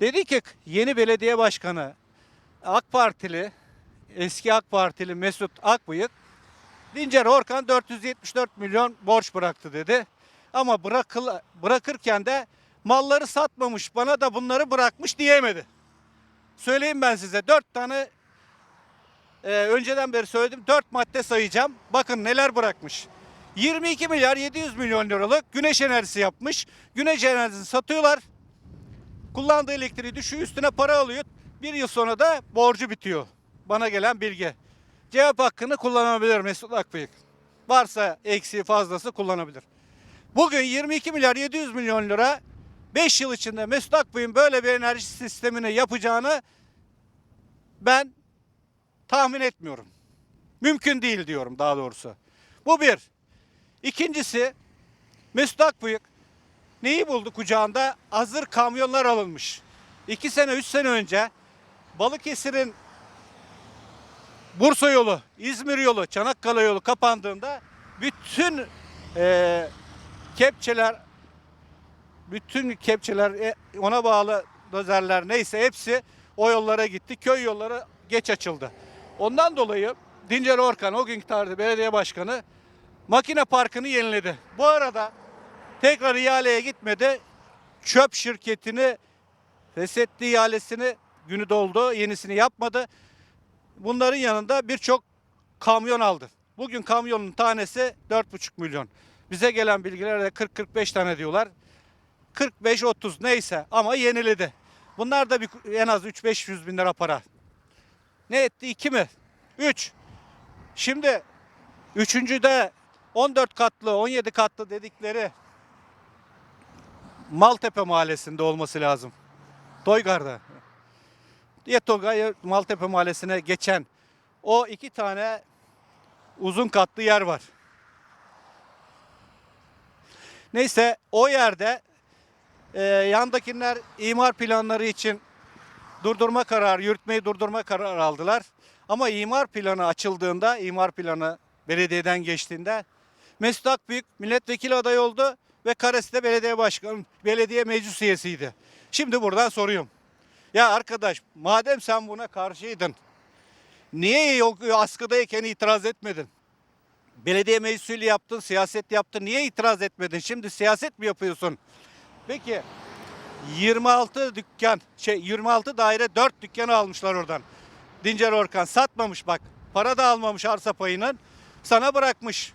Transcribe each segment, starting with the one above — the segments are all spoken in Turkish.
Dedi ki yeni belediye başkanı AK Partili, eski AK Partili Mesut Akbıyık Dincer Orkan 474 milyon borç bıraktı dedi. Ama bırakıl, bırakırken de malları satmamış bana da bunları bırakmış diyemedi. Söyleyeyim ben size dört tane e, önceden beri söyledim dört madde sayacağım. Bakın neler bırakmış. 22 milyar 700 milyon liralık güneş enerjisi yapmış. Güneş enerjisini satıyorlar. Kullandığı elektriği düşüyor üstüne para alıyor. Bir yıl sonra da borcu bitiyor. Bana gelen bilgi. Cevap hakkını kullanabilir Mesut Akbıyık. Varsa eksiği fazlası kullanabilir. Bugün 22 milyar 700 milyon lira 5 yıl içinde Mesut Akbıyık'ın böyle bir enerji sistemini yapacağını ben tahmin etmiyorum. Mümkün değil diyorum daha doğrusu. Bu bir. İkincisi Mesut Akbıyık neyi buldu kucağında? Hazır kamyonlar alınmış. İki sene, üç sene önce Balıkesir'in Bursa yolu, İzmir yolu, Çanakkale yolu kapandığında bütün eee, kepçeler, bütün kepçeler, e, ona bağlı dozerler neyse hepsi o yollara gitti. Köy yolları geç açıldı. Ondan dolayı Dincer Orkan o günkü tarihte belediye başkanı makine parkını yeniledi. Bu arada tekrar ihaleye gitmedi. Çöp şirketini feshetti ihalesini günü doldu. Yenisini yapmadı. Bunların yanında birçok kamyon aldı. Bugün kamyonun tanesi 4,5 milyon. Bize gelen bilgilerde 40-45 tane diyorlar. 45-30 neyse ama yeniledi. Bunlar da bir, en az 3-500 bin lira para. Ne etti? 2 mi? 3. Şimdi üçüncüde 14 katlı 17 katlı dedikleri Maltepe mahallesinde olması lazım. Toygar'da. Yetogay Maltepe mahallesine geçen o iki tane uzun katlı yer var. Neyse o yerde e, yandakiler imar planları için durdurma kararı, yürütmeyi durdurma kararı aldılar. Ama imar planı açıldığında, imar planı belediyeden geçtiğinde Mesut Akbüyük milletvekili adayı oldu ve Karesi de belediye başkanı, belediye meclis üyesiydi. Şimdi buradan soruyorum. Ya arkadaş madem sen buna karşıydın niye yok askıdayken itiraz etmedin? Belediye meclisiyle yaptın, siyaset yaptın. Niye itiraz etmedin? Şimdi siyaset mi yapıyorsun? Peki 26 dükkan, şey 26 daire 4 dükkanı almışlar oradan. Dincer Orkan satmamış bak. Para da almamış arsa payının. Sana bırakmış.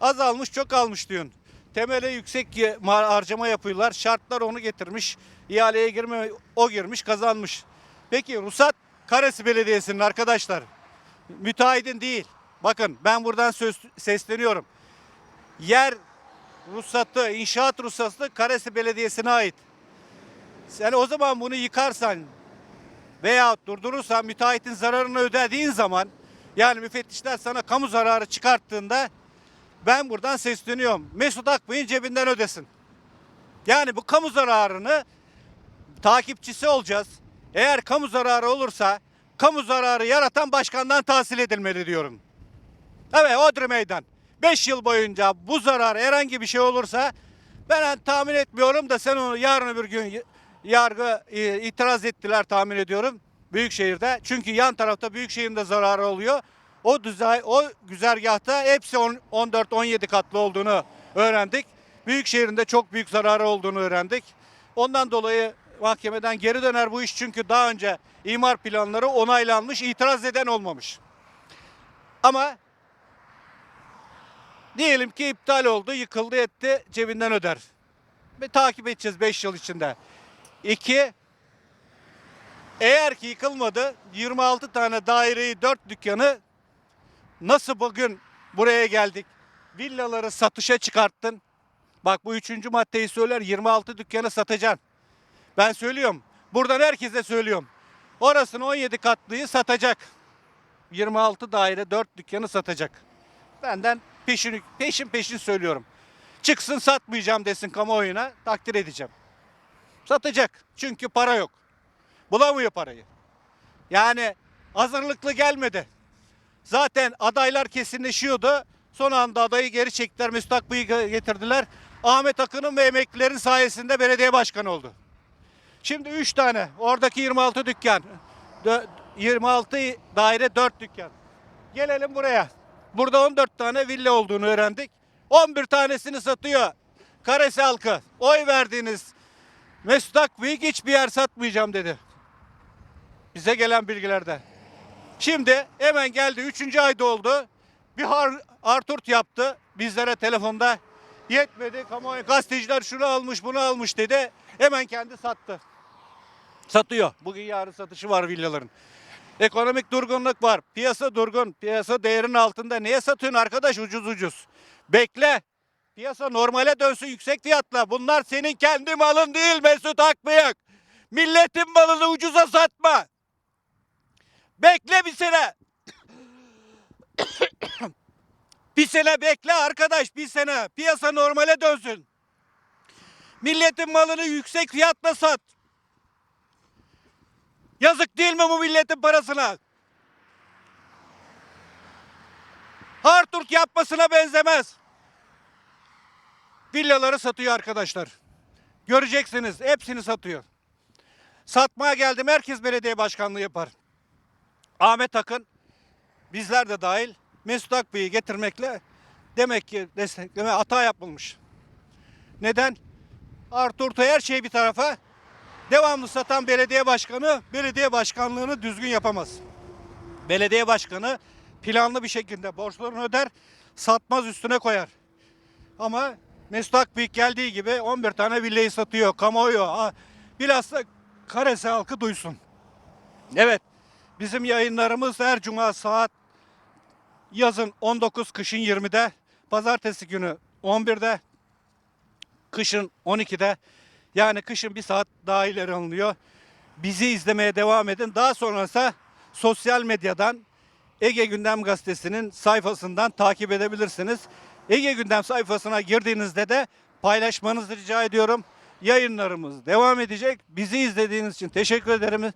Az almış çok almış diyorsun. Temele yüksek harcama yapıyorlar. Şartlar onu getirmiş. İhaleye girme o girmiş kazanmış. Peki ruhsat Karesi Belediyesi'nin arkadaşlar. Müteahhidin değil. Bakın ben buradan söz, sesleniyorum. Yer ruhsatı, inşaat ruhsatı Karesi Belediyesi'ne ait. Sen o zaman bunu yıkarsan veya durdurursan müteahhitin zararını ödediğin zaman yani müfettişler sana kamu zararı çıkarttığında ben buradan sesleniyorum. Mesut Akbey'in cebinden ödesin. Yani bu kamu zararını takipçisi olacağız. Eğer kamu zararı olursa kamu zararı yaratan başkandan tahsil edilmeli diyorum. Evet Odri Meydan. 5 yıl boyunca bu zarar herhangi bir şey olursa ben tahmin etmiyorum da sen onu yarın öbür gün yargı e, itiraz ettiler tahmin ediyorum Büyükşehir'de. Çünkü yan tarafta Büyükşehir'in de zararı oluyor. O düzey o güzergahta hepsi 14-17 katlı olduğunu öğrendik. Büyükşehir'in de çok büyük zararı olduğunu öğrendik. Ondan dolayı mahkemeden geri döner bu iş çünkü daha önce imar planları onaylanmış, itiraz eden olmamış. Ama Diyelim ki iptal oldu, yıkıldı etti, cebinden öder. Ve takip edeceğiz 5 yıl içinde. İki, eğer ki yıkılmadı 26 tane daireyi 4 dükkanı nasıl bugün buraya geldik? Villaları satışa çıkarttın. Bak bu üçüncü maddeyi söyler 26 dükkanı satacaksın. Ben söylüyorum. Buradan herkese söylüyorum. Orasını 17 katlıyı satacak. 26 daire 4 dükkanı satacak. Benden peşin peşin peşin söylüyorum. Çıksın satmayacağım desin kamuoyuna takdir edeceğim. Satacak. Çünkü para yok. Bulamıyor parayı. Yani hazırlıklı gelmedi. Zaten adaylar kesinleşiyordu. Son anda adayı geri çektiler. Mesut Akbıyık'ı getirdiler. Ahmet Akın'ın ve emeklilerin sayesinde belediye başkanı oldu. Şimdi 3 tane. Oradaki 26 dükkan. Dö- 26 daire 4 dükkan. Gelelim buraya. Burada 14 tane villa olduğunu öğrendik. 11 tanesini satıyor. Karesi halkı. Oy verdiğiniz Mesut Akbıyık hiçbir yer satmayacağım dedi. Bize gelen bilgilerde. Şimdi hemen geldi. Üçüncü ayda oldu. Bir har, Arturt yaptı. Bizlere telefonda yetmedi. Kamuoyu gazeteciler şunu almış bunu almış dedi. Hemen kendi sattı. Satıyor. Bugün yarın satışı var villaların. Ekonomik durgunluk var. Piyasa durgun. Piyasa değerinin altında. Niye satıyorsun arkadaş ucuz ucuz? Bekle. Piyasa normale dönsün yüksek fiyatla. Bunlar senin kendi malın değil Mesut Akbıyık. Milletin malını ucuza satma. Bekle bir sene. bir sene bekle arkadaş bir sene. Piyasa normale dönsün. Milletin malını yüksek fiyatla sat. Yazık değil mi bu milletin parasına? Harturk yapmasına benzemez. Villaları satıyor arkadaşlar. Göreceksiniz hepsini satıyor. Satmaya geldim herkes belediye başkanlığı yapar. Ahmet Akın bizler de dahil Mesut Akbey'i getirmekle demek ki destekleme hata yapılmış. Neden? Artur her şey bir tarafa devamlı satan belediye başkanı belediye başkanlığını düzgün yapamaz. Belediye başkanı planlı bir şekilde borçlarını öder, satmaz üstüne koyar. Ama Mesut Akbıyık geldiği gibi 11 tane villayı satıyor, kamuoyu. ha, Bilhassa Karesi halkı duysun. Evet, bizim yayınlarımız her cuma saat yazın 19, kışın 20'de, pazartesi günü 11'de, kışın 12'de. Yani kışın bir saat daha ileri alınıyor. Bizi izlemeye devam edin. Daha sonrası sosyal medyadan Ege Gündem Gazetesi'nin sayfasından takip edebilirsiniz. Ege Gündem sayfasına girdiğinizde de paylaşmanızı rica ediyorum. Yayınlarımız devam edecek. Bizi izlediğiniz için teşekkür ederim.